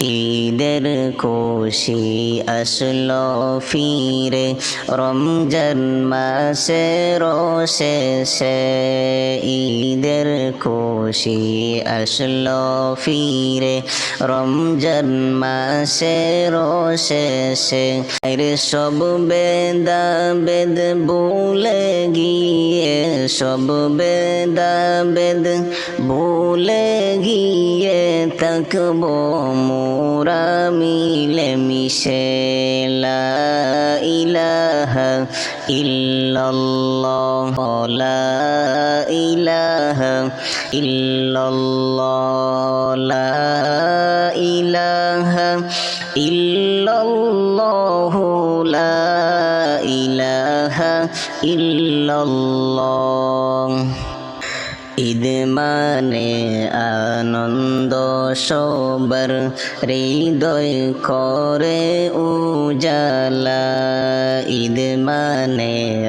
ঈদের খুশি আসলো ফিরে। রমজান মাসে শেষে ঈদের খুশি আসলো ফিরে। রমজান মাসে শেষে রে সব বেদা বেদ ভুলে গিয়ে সব বেদা বেদ ভুলে গিয়ে তকবো মোরা মিলে মিশে লা ইলাহা ইল্লাল্লাহ, লা ইলাহা ইল্লাল্লাহ, লা ইলাহা ইল্লাল্লাহ ইল্লাল্লাহ। ঈদ মানে আনন্দ সবার হৃদয় করে উজালা। ঈদ মানে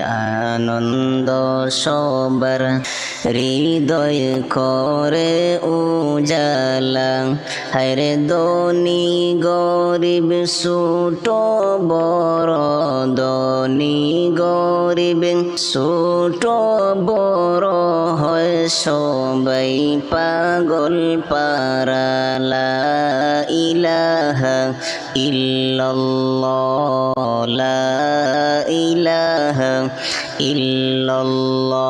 আনন্দ সবার হৃদয় করে উজালা। হরে দনি গরিব সুট বড় দনি গরিব সুট বড় হয় সবাই পাগল পারালা ইলাহা ইল্লাল্লাহ। লা ইলাহা ইল্লাল্লাহ।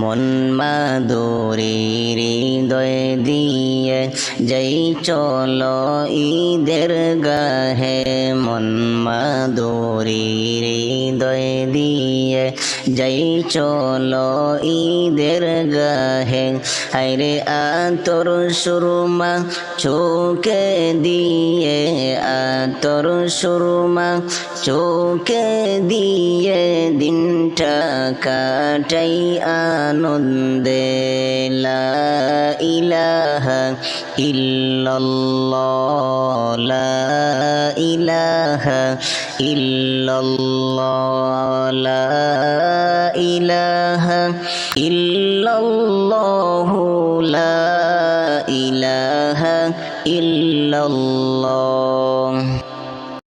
মন মাধুরী হৃদয় দিয়ে যাই চলো ঈদের গাহে। মন মাধুরী হৃদয় দিয়ে যাই চলো ঈদের গাহে। হাইরে আতর সুরমা চোখে দিয়ে, আতর সুরমা চোখে দিয়ে, দিনটা কাটাই আনন্দে লা ইলাহা ইল্লাল্লাহ লা ইলাহা ইল্লাল্লাহ লা ইলাহা ইল্লাল্লাহ লা ইলাহা